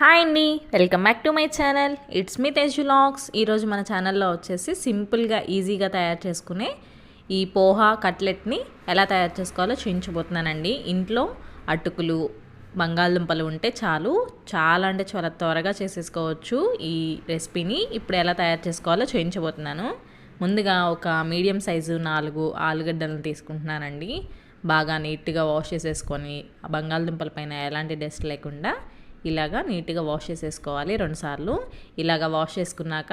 Hi అండి welcome back to my channel. It's me Tej vlogs ఈరోజు మన ఛానల్లో వచ్చేసి సింపుల్గా ఈజీగా తయారు చేసుకునే ఈ పోహా కట్లెట్ని ఎలా తయారు చేసుకోవాలో చూపించబోతున్నానండి. ఇంట్లో అటుకులు బంగాళదుంపలు ఉంటే చాలు. చాలా అంటే చాలా త్వరగా చేసేసుకోవచ్చు ఈ రెసిపీని. ఇప్పుడు ఎలా తయారు చేసుకోవాలో చూపించబోతున్నాను. ముందుగా ఒక మీడియం సైజు నాలుగు ఆలుగడ్డలను తీసుకుంటున్నానండి. బాగా నీట్గా వాష్ చేసేసుకొని బంగాళదుంపల పైన ఎలాంటి డస్ట్ లేకుండా ఇలాగా నీట్గా వాష్ చేసేసుకోవాలి రెండుసార్లు ఇలాగా వాష్ చేసుకున్నాక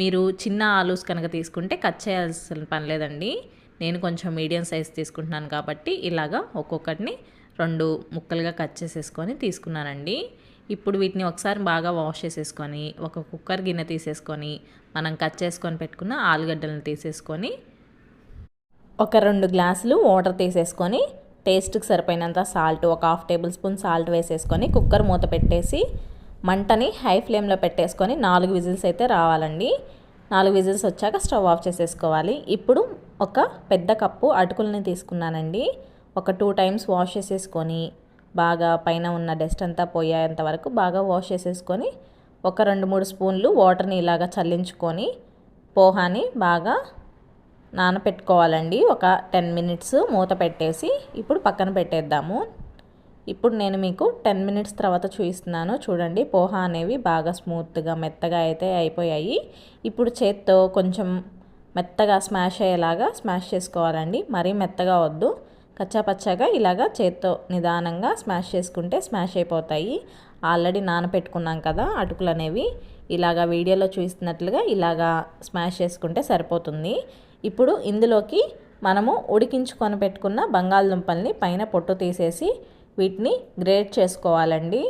మీరు చిన్న ఆలూస్ కనుక తీసుకుంటే కట్ చేయాల్సిన పని లేదండి. నేను కొంచెం మీడియం సైజ్ తీసుకుంటున్నాను కాబట్టి ఇలాగా ఒక్కొక్కటిని రెండు ముక్కలుగా కట్ చేసేసుకొని తీసుకున్నానండి. ఇప్పుడు వీటిని ఒకసారి బాగా వాష్ చేసేసుకొని ఒక కుక్కర్ గిన్నె తీసేసుకొని మనం కట్ చేసుకొని పెట్టుకున్న ఆలుగడ్డలను తీసేసుకొని ఒక రెండు గ్లాసులు వాటర్ తీసేసుకొని టేస్ట్కి సరిపోయినంత సాల్ట్ ఒక హాఫ్ టేబుల్ స్పూన్ సాల్ట్ వేసేసుకొని కుక్కర్ మూత పెట్టేసి మంటని హై ఫ్లేమ్లో పెట్టేసుకొని నాలుగు విజిల్స్ అయితే రావాలండి. నాలుగు విజిల్స్ వచ్చాక స్టవ్ ఆఫ్ చేసేసుకోవాలి. ఇప్పుడు ఒక పెద్ద కప్పు అటుకులని తీసుకున్నానండి. ఒక టూ టైమ్స్ వాష్ చేసేసుకొని బాగా పైన ఉన్న డస్ట్ అంతా పోయేంత వరకు బాగా వాష్ చేసేసుకొని ఒక రెండు మూడు స్పూన్లు వాటర్ని ఇలాగా చల్లించుకొని పోహాని బాగా నానపెట్టుకోవాలండి. ఒక టెన్ మినిట్స్ మూత పెట్టేసి ఇప్పుడు పక్కన పెట్టేద్దాము. ఇప్పుడు నేను మీకు టెన్ మినిట్స్ తర్వాత చూపిస్తున్నాను. చూడండి పోహా అనేవి బాగా స్మూత్గా మెత్తగా అయితే అయిపోయాయి. ఇప్పుడు చేత్తో కొంచెం మెత్తగా స్మాష్ అయ్యేలాగా స్మాష్ చేసుకోవాలండి. మరీ మెత్తగా వద్దు. కచ్చాపచ్చాగా ఇలాగా చేత్తో నిదానంగా స్మాష్ చేసుకుంటే స్మాష్ అయిపోతాయి. ఆల్రెడీ నానపెట్టుకున్నాం కదా అటుకులు అనేవి. ఇలాగా వీడియోలో చూస్తున్నట్లుగా ఇలాగా స్మాష్ చేసుకుంటే సరిపోతుంది. ఇప్పుడు ఇందులోకి మనము ఉడికించుకొని పెట్టుకున్న బంగాళదుంపల్ని పైన పొట్టు తీసేసి వీటిని గ్రేట్ చేసుకోవాలండి.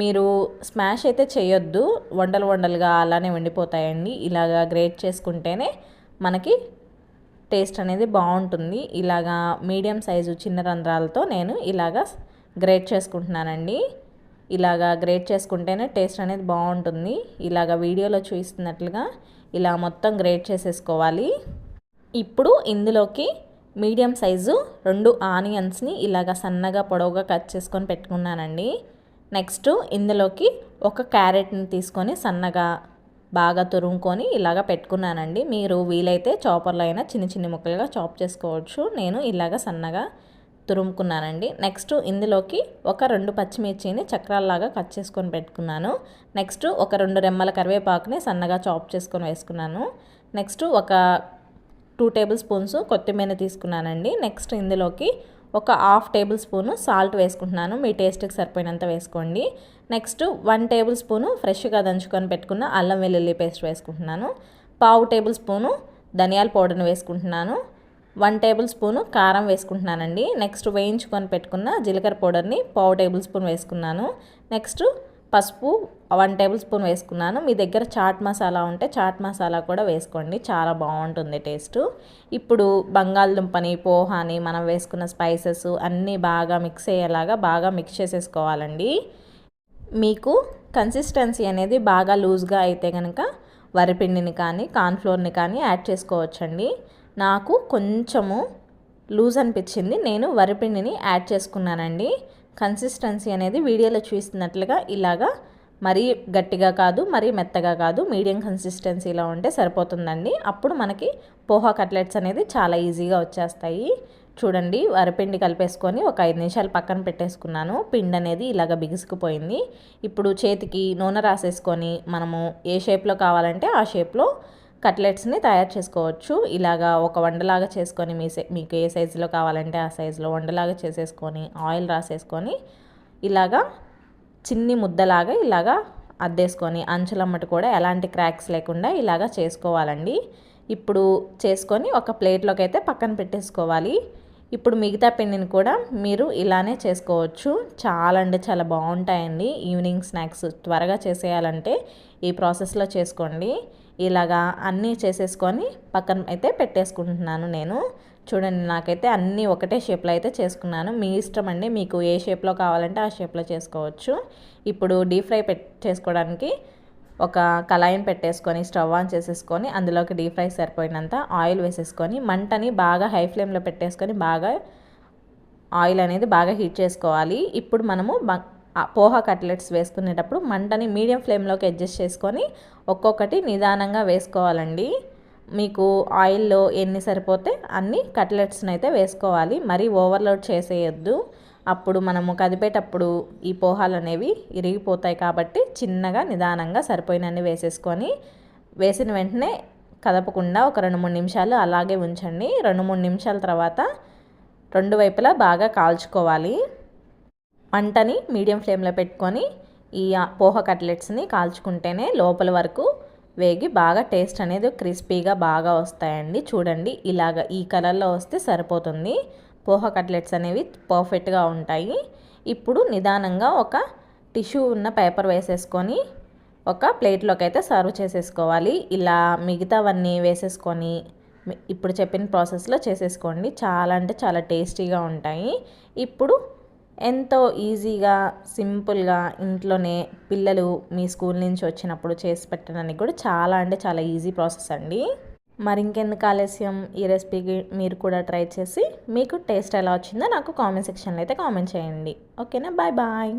మీరు స్మాష్ అయితే చేయొద్దు వండలు వండలుగా అలానే వండిపోతాయండి. ఇలాగా గ్రేట్ చేసుకుంటేనే మనకి టేస్ట్ అనేది బాగుంటుంది. ఇలాగా మీడియం సైజు చిన్న రంధ్రాలతో నేను ఇలాగా గ్రేట్ చేసుకుంటున్నానండి. ఇలాగా గ్రేట్ చేసుకుంటేనే టేస్ట్ అనేది బాగుంటుంది. ఇలాగ వీడియోలో చూస్తున్నట్లుగా ఇలా మొత్తం గ్రేట్ చేసేసుకోవాలి. ఇప్పుడు ఇందులోకి మీడియం సైజు రెండు ఆనియన్స్ని ఇలాగ సన్నగా పొడవుగా కట్ చేసుకొని పెట్టుకున్నానండి. నెక్స్ట్ ఇందులోకి ఒక క్యారెట్ని తీసుకొని సన్నగా బాగా తురుముకొని ఇలాగ పెట్టుకున్నానండి. మీరు వీలైతే చాపర్లో అయినా చిన్న చిన్న ముక్కలుగా చాప్ చేసుకోవచ్చు. నేను ఇలాగ సన్నగా తురుముకున్నానండి. నెక్స్ట్ ఇందులోకి ఒక రెండు పచ్చిమిర్చిని చక్రాల్లాగా కట్ చేసుకొని పెట్టుకున్నాను. నెక్స్ట్ ఒక రెండు రెమ్మల కరివేపాకుని సన్నగా చాప్ చేసుకొని వేసుకున్నాను. నెక్స్ట్ ఒక టూ టేబుల్ స్పూన్స్ కొత్తిమీర తీసుకున్నానండి. నెక్స్ట్ ఇందులోకి ఒక హాఫ్ టేబుల్ స్పూను సాల్ట్ వేసుకుంటున్నాను. మీ టేస్ట్కి సరిపోయినంత వేసుకోండి. నెక్స్ట్ వన్ టేబుల్ స్పూను ఫ్రెష్గా దంచుకొని పెట్టుకున్న అల్లం వెల్లుల్లి పేస్ట్ వేసుకుంటున్నాను. పావు టేబుల్ స్పూను ధనియాల పౌడర్ని వేసుకుంటున్నాను. వన్ టేబుల్ స్పూను కారం వేసుకుంటున్నానండి. నెక్స్ట్ వేయించుకొని పెట్టుకున్న జీలకర్ర పౌడర్ని పావు టేబుల్ స్పూన్ వేసుకున్నాను. నెక్స్ట్ పసుపు వన్ టేబుల్ స్పూన్ వేసుకున్నాను. మీ దగ్గర చాట్ మసాలా ఉంటే చాట్ మసాలా కూడా వేసుకోండి. చాలా బాగుంటుంది టేస్ట్. ఇప్పుడు బంగాళదుంపని పోహాని మనం వేసుకున్న స్పైసెస్ అన్నీ బాగా మిక్స్ అయ్యేలాగా బాగా మిక్స్ చేసేసుకోవాలండి. మీకు కన్సిస్టెన్సీ అనేది బాగా లూజ్గా అయితే కనుక వరిపిండిని కానీ కార్న్ఫ్లోర్ని కానీ యాడ్ చేసుకోవచ్చండి. నాకు కొంచెము లూజ్ అనిపించింది. నేను వరిపిండిని యాడ్ చేసుకున్నానండి. కన్సిస్టెన్సీ అనేది వీడియోలో చూస్తున్నట్లుగా ఇలాగా మరీ గట్టిగా కాదు మరీ మెత్తగా కాదు మీడియం కన్సిస్టెన్సీలో ఉంటే సరిపోతుందండి. అప్పుడు మనకి పోహా కట్లెట్స్ అనేది చాలా ఈజీగా వచ్చేస్తాయి. చూడండి వరిపిండి కలిపేసుకొని ఒక ఐదు నిమిషాలు పక్కన పెట్టేసుకున్నాను. పిండి అనేది ఇలాగ బిగుసుకుపోయింది. ఇప్పుడు చేతికి నూనె రాసేసుకొని మనము ఏ షేప్లో కావాలంటే ఆ షేప్లో కట్లెట్స్ని తయారు చేసుకోవచ్చు. ఇలాగా ఒక వండలాగా చేసుకొని మీ మీకు ఏ సైజులో కావాలంటే ఆ సైజులో వండలాగా చేసేసుకొని ఆయిల్ రాసేసుకొని ఇలాగా చిన్ని ముద్దలాగా ఇలాగా అద్దేసుకొని అంచులమ్మటి కూడా ఎలాంటి క్రాక్స్ లేకుండా ఇలాగా చేసుకోవాలండి. ఇప్పుడు చేసుకొని ఒక ప్లేట్లోకి అయితే పక్కన పెట్టేసుకోవాలి. ఇప్పుడు మిగతా పిండిని కూడా మీరు ఇలానే చేసుకోవచ్చు. చాలా అంటే చాలా బాగుంటాయండి. ఈవినింగ్ స్నాక్స్ త్వరగా చేసేయాలంటే ఈ ప్రాసెస్లో చేసుకోండి. ఇలాగా అన్నీ చేసేసుకొని పక్కన అయితే పెట్టేసుకుంటున్నాను నేను. చూడండి నాకైతే అన్నీ ఒకటే షేప్లో అయితే చేసుకున్నాను. మీ ఇష్టం అండి మీకు ఏ షేప్లో కావాలంటే ఆ షేప్లో చేసుకోవచ్చు. ఇప్పుడు డీప్ ఫ్రై పెట్ చేసుకోవడానికి ఒక కళాయిని పెట్టేసుకొని స్టవ్ ఆన్ చేసేసుకొని అందులోకి డీప్ ఫ్రై సరిపోయినంత ఆయిల్ వేసేసుకొని మంటని బాగా హై ఫ్లేమ్లో పెట్టేసుకొని బాగా ఆయిల్ అనేది బాగా హీట్ చేసుకోవాలి. ఇప్పుడు మనము పోహా కట్లెట్స్ వేసుకునేటప్పుడు మంటని మీడియం ఫ్లేమ్లోకి అడ్జస్ట్ చేసుకొని ఒక్కొక్కటి నిదానంగా వేసుకోవాలండి. మీకు ఆయిల్లో ఎన్ని సరిపోతే అన్ని కట్లెట్స్ని అయితే వేసుకోవాలి. మరీ ఓవర్లోడ్ చేసేయొద్దు. అప్పుడు మనము కదిపేటప్పుడు ఈ పోహాలు అనేవి ఇరిగిపోతాయి కాబట్టి చిన్నగా నిదానంగా సరిపోయినన్ని వేసేసుకొని వేసిన వెంటనే కదపకుండా ఒక రెండు మూడు నిమిషాలు అలాగే ఉంచండి. రెండు మూడు నిమిషాల తర్వాత రెండు వైపులా బాగా కాల్చుకోవాలి. మంటని మీడియం ఫ్లేమ్లో పెట్టుకొని ఈ పోహ కట్లెట్స్ని కాల్చుకుంటేనే లోపల వరకు వేగి బాగా టేస్ట్ అనేది క్రిస్పీగా బాగా వస్తాయండి. చూడండి ఇలాగ ఈ కలర్లో వస్తే సరిపోతుంది. పోహ కట్లెట్స్ అనేవి పర్ఫెక్ట్గా ఉంటాయి. ఇప్పుడు నిదానంగా ఒక టిష్యూ ఉన్న పేపర్ వేసేసుకొని ఒక ప్లేట్లోకి అయితే సర్వ్ చేసేసుకోవాలి. ఇలా మిగతావన్నీ వేసేసుకొని ఇప్పుడు చెప్పిన ప్రాసెస్లో చేసేసుకోండి. చాలా అంటే చాలా టేస్టీగా ఉంటాయి. ఇప్పుడు ఎంతో ఈజీగా సింపుల్గా ఇంట్లోనే పిల్లలు మీ స్కూల్ నుంచి వచ్చినప్పుడు చేసి పెట్టడానికి కూడా చాలా అంటే చాలా ఈజీ ప్రాసెస్ అండి. మరి ఇంకెందుకు ఆలస్యం? ఈ రెసిపీకి మీరు కూడా ట్రై చేసి మీకు టేస్ట్ ఎలా వచ్చిందో నాకు కామెంట్ సెక్షన్లో అయితే కామెంట్ చేయండి. ఓకేనా? Bye bye.